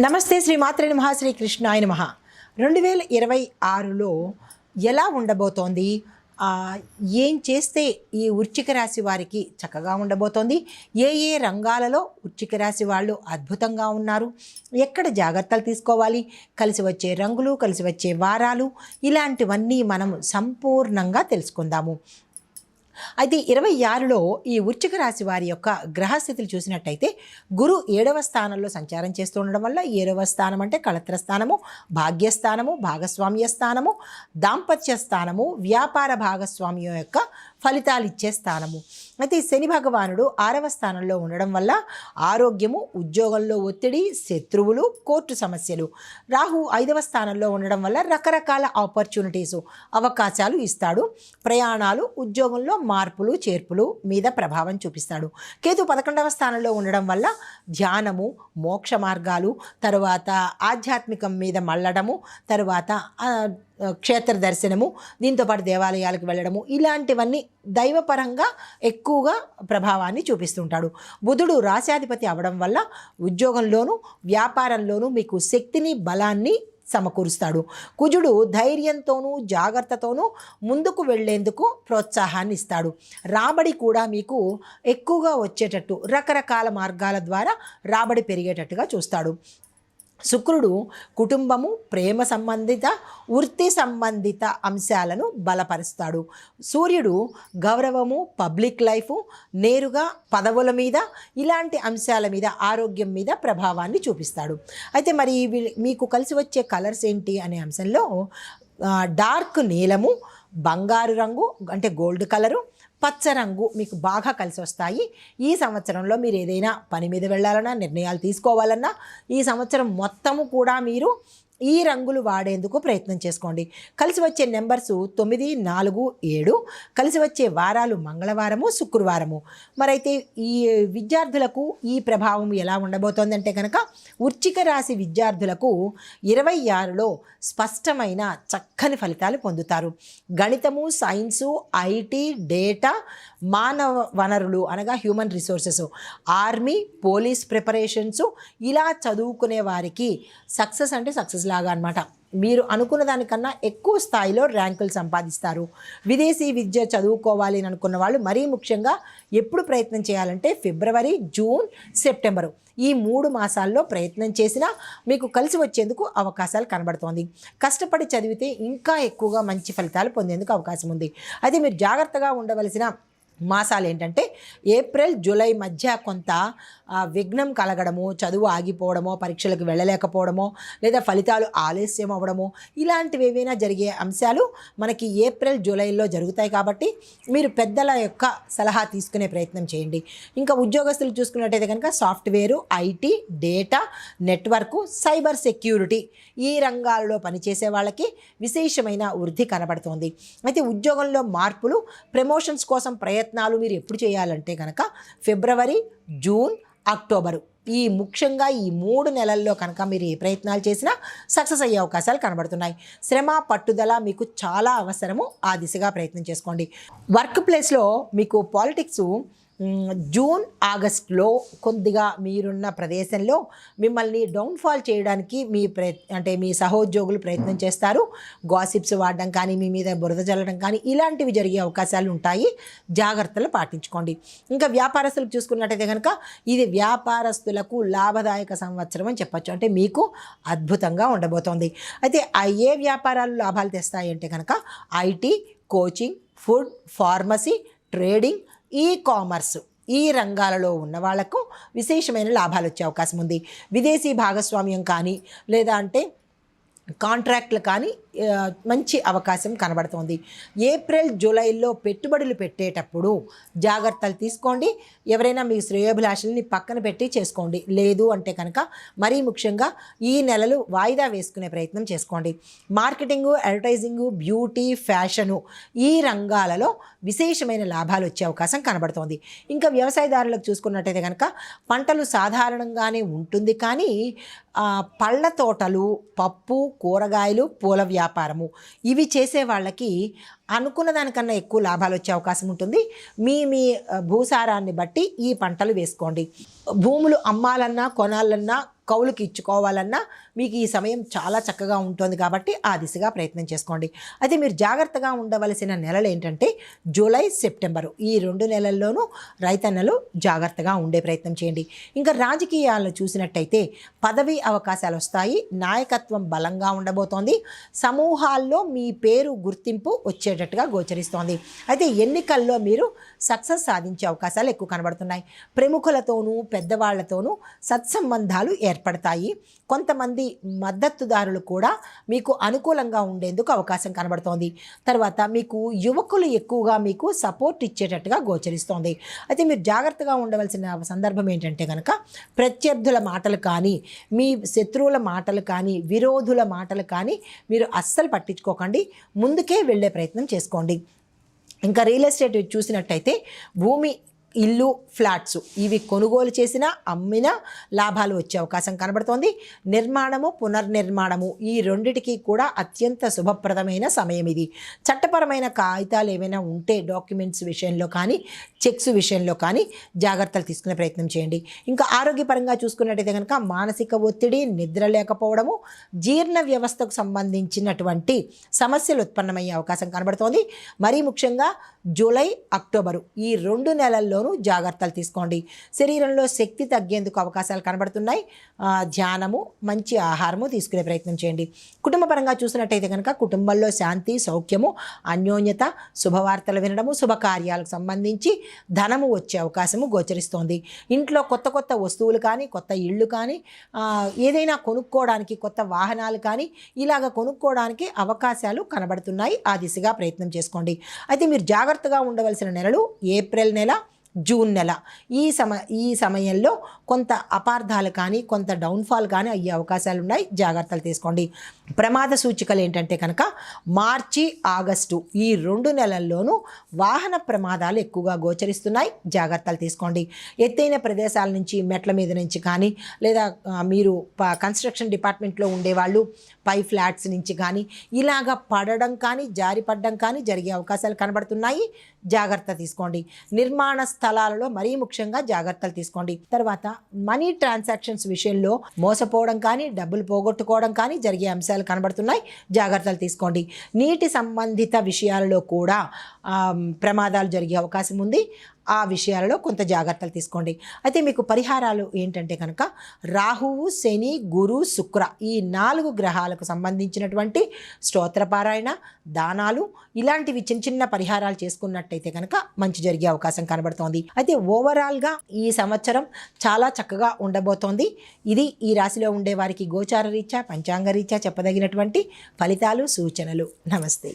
నమస్తే శ్రీ మాత్రే నమ శ్రీ కృష్ణాయ నమః. రెండు వేల ఇరవై ఆరులో ఎలా ఉండబోతోంది? ఏం చేస్తే ఈ వృశ్చిక రాశి వారికి చక్కగా ఉండబోతోంది? ఏ ఏ రంగాలలో వృశ్చిక రాశి వాళ్ళు అద్భుతంగా ఉన్నారు? ఎక్కడ జాగ్రత్తలు తీసుకోవాలి? కలిసి వచ్చే రంగులు కలిసి వచ్చే వారాలు ఇలాంటివన్నీ మనం సంపూర్ణంగా తెలుసుకుందాము. అయితే ఇరవై ఆరులో ఈ వృచ్చిక రాశి వారి యొక్క గ్రహస్థితులు చూసినట్టయితే గురు ఏడవ స్థానంలో సంచారం చేస్తూ ఉండడం వల్ల ఏడవ స్థానం అంటే కళత్ర స్థానము భాగ్యస్థానము భాగస్వామ్య స్థానము దాంపత్య స్థానము వ్యాపార భాగస్వామ్యం యొక్క ఫలితాలు ఇచ్చే స్థానము. అయితే శని భగవానుడు ఆరవ స్థానంలో ఉండడం వల్ల ఆరోగ్యము ఉద్యోగంలో ఒత్తిడి శత్రువులు కోర్టు సమస్యలు. రాహు ఐదవ స్థానంలో ఉండడం వల్ల రకరకాల ఆపర్చునిటీస్ అవకాశాలు ఇస్తాడు. ప్రయాణాలు ఉద్యోగంలో మార్పులు చేర్పులు మీద ప్రభావం చూపిస్తాడు. కేతు పదకొండవ స్థానంలో ఉండడం వల్ల ధ్యానము మోక్ష మార్గాలు తరువాత ఆధ్యాత్మికం మీద మళ్ళడము తరువాత క్షేత్ర దర్శనము దీంతోపాటు దేవాలయాలకు వెళ్ళడము ఇలాంటివన్నీ దైవపరంగా ఎక్కువగా ప్రభావాన్ని చూపిస్తుంటాడు. బుధుడు రాశాధిపతి అవడం వల్ల ఉద్యోగంలోనూ వ్యాపారంలోనూ మీకు శక్తిని బలాన్ని సమకూరుస్తాడు. కుజుడు ధైర్యంతోనూ జాగ్రత్తతోనూ ముందుకు వెళ్ళేందుకు ప్రోత్సాహాన్ని ఇస్తాడు రాబడి కూడా మీకు ఎక్కువగా వచ్చేటట్టు రకరకాల మార్గాల ద్వారా రాబడి పెరిగేటట్టుగా చూస్తాడు. శుక్రుడు కుటుంబము ప్రేమ సంబంధిత వృత్తి సంబంధిత అంశాలను బలపరుస్తాడు. సూర్యుడు గౌరవము పబ్లిక్ లైఫ్ నేరుగా పదవుల మీద ఇలాంటి అంశాల మీద ఆరోగ్యం మీద ప్రభావాన్ని చూపిస్తాడు. అయితే మరి వీ- మీకు కలిసి వచ్చే కలర్స్ ఏంటి అనే అంశంలో డార్క్ నీలము బంగారు రంగు అంటే గోల్డ్ కలరు పచ్చ రంగు మీకు బాగా కలిసి వస్తాయి. ఈ సంవత్సరంలో మీరు ఏదైనా పని మీద వెళ్ళాలన్నా నిర్ణయాలు తీసుకోవాలన్నా ఈ సంవత్సరం మొత్తము కూడా మీరు ఈ రంగులు వాడేందుకు ప్రయత్నం చేసుకోండి. కలిసి వచ్చే నెంబర్సు తొమ్మిది నాలుగు ఏడు. కలిసి వచ్చే వారాలు మంగళవారము శుక్రవారము. మరైతే ఈ విద్యార్థులకు ఈ ప్రభావం ఎలా ఉండబోతోందంటే కనుక వృశ్చిక రాశి విద్యార్థులకు ఇరవై ఆరులో స్పష్టమైన చక్కని ఫలితాలు పొందుతారు. గణితము సైన్సు ఐటీ డేటా మానవ వనరులు అనగా human resources army police preparations ఇలా చదువుకునే వారికి సక్సెస్ అంటే సక్సెస్ లాగా అనమాట మీరు అనుకున్న దానికన్నా ఎక్కువ స్థాయిలో ర్యాంకులు సంపాదిస్తారు. విదేశీ విద్య చదువుకోవాలి అని అనుకున్న వాళ్ళు మరీ ముఖ్యంగా ఎప్పుడు ప్రయత్నం చేయాలంటే ఫిబ్రవరి జూన్ సెప్టెంబరు. ఈ మూడు మాసాల్లో ప్రయత్నం చేసినా మీకు కలిసి వచ్చేందుకు అవకాశాలు కనబడుతోంది. కష్టపడి చదివితే ఇంకా ఎక్కువగా మంచి ఫలితాలు పొందేందుకు అవకాశం ఉంది. అయితే మీరు జాగ్రత్తగా ఉండవలసిన మాసాలు ఏంటంటే ఏప్రిల్ జూలై మధ్య కొంత విఘ్నం కలగడము చదువు ఆగిపోవడమో పరీక్షలకు వెళ్ళలేకపోవడమో లేదా ఫలితాలు ఆలస్యం అవ్వడము ఇలాంటివి ఏవైనా జరిగే అంశాలు మనకి ఏప్రిల్ జూలైలో జరుగుతాయి కాబట్టి మీరు పెద్దల యొక్క సలహా తీసుకునే ప్రయత్నం చేయండి. ఇంకా ఉద్యోగస్తులు చూసుకున్నట్టయితే కనుక software IT data network cyber security ఈ రంగాల్లో పనిచేసే వాళ్ళకి విశేషమైన వృద్ధి కనబడుతోంది. అయితే ఉద్యోగంలో మార్పులు ప్రమోషన్స్ కోసం ప్రయత్నాలు మీరు ఎప్పుడు చేయాలంటే కనుక ఫిబ్రవరి జూన్ అక్టోబరు. ఈ ముఖ్యంగా ఈ మూడు నెలల్లో కనుక మీరు ఏ ప్రయత్నాలు చేసినా సక్సెస్ అయ్యే అవకాశాలు కనబడుతున్నాయి. శ్రమ పట్టుదల మీకు చాలా అవసరము. ఆ దిశగా ప్రయత్నం చేసుకోండి. వర్క్ ప్లేస్లో మీకు పాలిటిక్స్ జూన్ ఆగస్ట్లో కొద్దిగా మీరున్న ప్రదేశంలో మిమ్మల్ని డౌన్ఫాల్ చేయడానికి మీ ప్రయత్ అంటే మీ సహోద్యోగులు ప్రయత్నం చేస్తారు. గాసిప్స్ వాడడం కానీ మీ మీద బురద చల్లడం కానీ ఇలాంటివి జరిగే అవకాశాలు ఉంటాయి. జాగ్రత్తలు పాటించుకోండి. ఇంకా వ్యాపారస్తులకు చూసుకున్నట్టయితే కనుక ఇది వ్యాపారస్తులకు లాభదాయక సంవత్సరం అని చెప్పొచ్చు. అంటే మీకు అద్భుతంగా ఉండబోతోంది. అయితే ఏ వ్యాపారాలు లాభాలు తెస్తాయి అంటే కనుక IT coaching food pharmacy trading e-commerce ఈ రంగాలలో ఉన్న వాళ్ళకు విశేషమైన లాభాలు వచ్చే అవకాశం ఉంది విదేశీ భాగస్వామ్యం కానీ లేదా అంటే కాంట్రాక్ట్లు కానీ మంచి అవకాశం కనబడుతోంది. ఏప్రిల్ జూలైలో పెట్టుబడులు పెట్టేటప్పుడు జాగ్రత్తలు తీసుకోండి. ఎవరైనా మీ శ్రేయోభిలాషుల్ని పక్కన పెట్టి చేసుకోండి. లేదు అంటే కనుక మరీ ముఖ్యంగా ఈ నెలలు వాయిదా వేసుకునే ప్రయత్నం చేసుకోండి. మార్కెటింగు అడ్వర్టైజింగు బ్యూటీ ఫ్యాషను ఈ రంగాలలో విశేషమైన లాభాలు వచ్చే అవకాశం కనబడుతోంది. ఇంకా వ్యవసాయదారులకు చూసుకున్నట్టయితే కనుక పంటలు సాధారణంగానే ఉంటుంది. కానీ పళ్ళ తోటలు పప్పు కూరగాయలు పూల వ్యాపారము. ఇవి చేసే వాళ్ళకి అనుకున్న దానికన్నా ఎక్కువ లాభాలు వచ్చే అవకాశం ఉంటుంది. మీ మీ భూసారాన్ని బట్టి ఈ పంటలు వేసుకోండి. భూములు అమ్మాలన్నా కొనాలన్నా కౌలుకి ఇచ్చుకోవాలన్నా మీకు ఈ సమయం చాలా చక్కగా ఉంటుంది కాబట్టి ఆ దిశగా ప్రయత్నం చేసుకోండి. అయితే మీరు జాగ్రత్తగా ఉండవలసిన నెలలు ఏంటంటే జూలై సెప్టెంబరు ఈ రెండు నెలల్లోనూ రైతన్నలు జాగ్రత్తగా ఉండే ప్రయత్నం చేయండి. ఇంకా రాజకీయాలను చూసినట్టయితే పదవి అవకాశాలు వస్తాయి నాయకత్వం బలంగా ఉండబోతోంది సమూహాల్లో మీ పేరు గుర్తింపు వచ్చేటట్టుగా గోచరిస్తోంది. అయితే ఎన్నికల్లో మీరు సక్సెస్ సాధించే అవకాశాలు ఎక్కువ కనబడుతున్నాయి. ప్రముఖులతోనూ పెద్దవాళ్ళతోనూ సత్సంబంధాలు ఏర్పడతాయి ఏర్పడతాయి. కొంతమంది మద్దతుదారులు కూడా మీకు అనుకూలంగా ఉండేందుకు అవకాశం కనబడుతోంది. తర్వాత మీకు యువకులు ఎక్కువగా మీకు సపోర్ట్ ఇచ్చేటట్టుగా గోచరిస్తోంది. అయితే మీరు జాగ్రత్తగా ఉండవలసిన సందర్భం ఏంటంటే కనుక ప్రత్యర్థుల మాటలు కానీ మీ శత్రువుల మాటలు కానీ విరోధుల మాటలు కానీ మీరు అస్సలు పట్టించుకోకండి. ముందుకే వెళ్ళే ప్రయత్నం చేసుకోండి. ఇంకా రియల్ ఎస్టేట్ చూసినట్టయితే భూమి ఇల్లు ఫ్లాట్స్. ఇవి కొనుగోలు చేసినా అమ్మిన లాభాలు వచ్చే అవకాశం కనబడుతోంది. నిర్మాణము పునర్నిర్మాణము ఈ రెండిటికి కూడా అత్యంత శుభప్రదమైన సమయం ఇది. చట్టపరమైన కాగితాలు ఏమైనా ఉంటే డాక్యుమెంట్స్ విషయంలో కానీ చెక్స్ విషయంలో కానీ జాగ్రత్తలు తీసుకునే ప్రయత్నం చేయండి. ఇంకా ఆరోగ్యపరంగా చూసుకున్నట్టయితే కనుక మానసిక ఒత్తిడి నిద్ర లేకపోవడము జీర్ణ వ్యవస్థకు సంబంధించినటువంటి సమస్యలు ఉత్పన్నమయ్యే అవకాశం కనబడుతోంది. మరీ ముఖ్యంగా జూలై అక్టోబరు. ఈ రెండు నెలల్లోనూ జాగ్రత్తలు తీసుకోండి. శరీరంలో శక్తి తగ్గేందుకు అవకాశాలు కనబడుతున్నాయి. ధ్యానము మంచి ఆహారము తీసుకునే ప్రయత్నం చేయండి. కుటుంబపరంగా చూసినట్టయితే కనుక కుటుంబంలో శాంతి సౌఖ్యము అన్యోన్యత శుభవార్తలు వినడము శుభకార్యాలకు సంబంధించి ధనము వచ్చే అవకాశము గోచరిస్తోంది. ఇంట్లో కొత్త కొత్త వస్తువులు కానీ కొత్త ఇళ్ళు కానీ ఏదైనా కొనుక్కోవడానికి కొత్త వాహనాలు కానీ ఇలాగ కొనుక్కోవడానికి అవకాశాలు కనబడుతున్నాయి. ఆ దిశగా ప్రయత్నం చేసుకోండి. అయితే మీరు జాగ్రత్తగా ఉండవలసిన నెలలు ఏప్రిల్ నెల జూన్ నెల. ఈ సమ ఈ సమయంలో కొంత అపార్థాలు కానీ కొంత డౌన్ఫాల్ కానీ అయ్యే అవకాశాలు ఉన్నాయి. జాగ్రత్తలు తీసుకోండి. ప్రమాద సూచికలు ఏంటంటే కనుక మార్చి ఆగస్టు ఈ రెండు నెలల్లోనూ వాహన ప్రమాదాలు ఎక్కువగా గోచరిస్తున్నాయి. జాగ్రత్తలు తీసుకోండి. ఎత్తైన ప్రదేశాల నుంచి మెట్ల మీద నుంచి కానీ లేదా మీరు ప- కన్స్ట్రక్షన్ డిపార్ట్మెంట్లో ఉండేవాళ్ళు పై ఫ్లాట్స్ నుంచి కానీ ఇలాగ పడడం కానీ జారిపడడం కానీ జరిగే అవకాశాలు కనబడుతున్నాయి. జాగ్రత్త తీసుకోండి. నిర్మాణ స్థలాలలో మరీ ముఖ్యంగా జాగ్రత్తలు తీసుకోండి. తర్వాత మనీ ట్రాన్సాక్షన్స్ విషయంలో మోసపోవడం కానీ డబ్బులు పోగొట్టుకోవడం కానీ జరిగే అంశాలు కనబడుతున్నాయి. జాగ్రత్తలు తీసుకోండి. నీటి సంబంధిత విషయాలలో కూడా ప్రమాదాలు జరిగే అవకాశం ఉంది. ఆ విషయాలలో కొంత జాగ్రత్తలు తీసుకోండి. అయితే మీకు పరిహారాలు ఏంటంటే కనుక రాహువు శని గురు శుక్ర ఈ నాలుగు గ్రహాలకు సంబంధించినటువంటి స్తోత్రపారాయణ దానాలు ఇలాంటివి చిన్న చిన్న పరిహారాలు చేసుకున్నట్టయితే కనుక మంచి జరిగే అవకాశం కనబడుతోంది. అయితే ఓవరాల్గా ఈ సంవత్సరం చాలా చక్కగా ఉండబోతోంది. ఇది ఈ రాశిలో ఉండే వారికి గోచార రీత్యా పంచాంగ రీత్యా చెప్పదగినటువంటి ఫలితాలు సూచనలు. నమస్తే.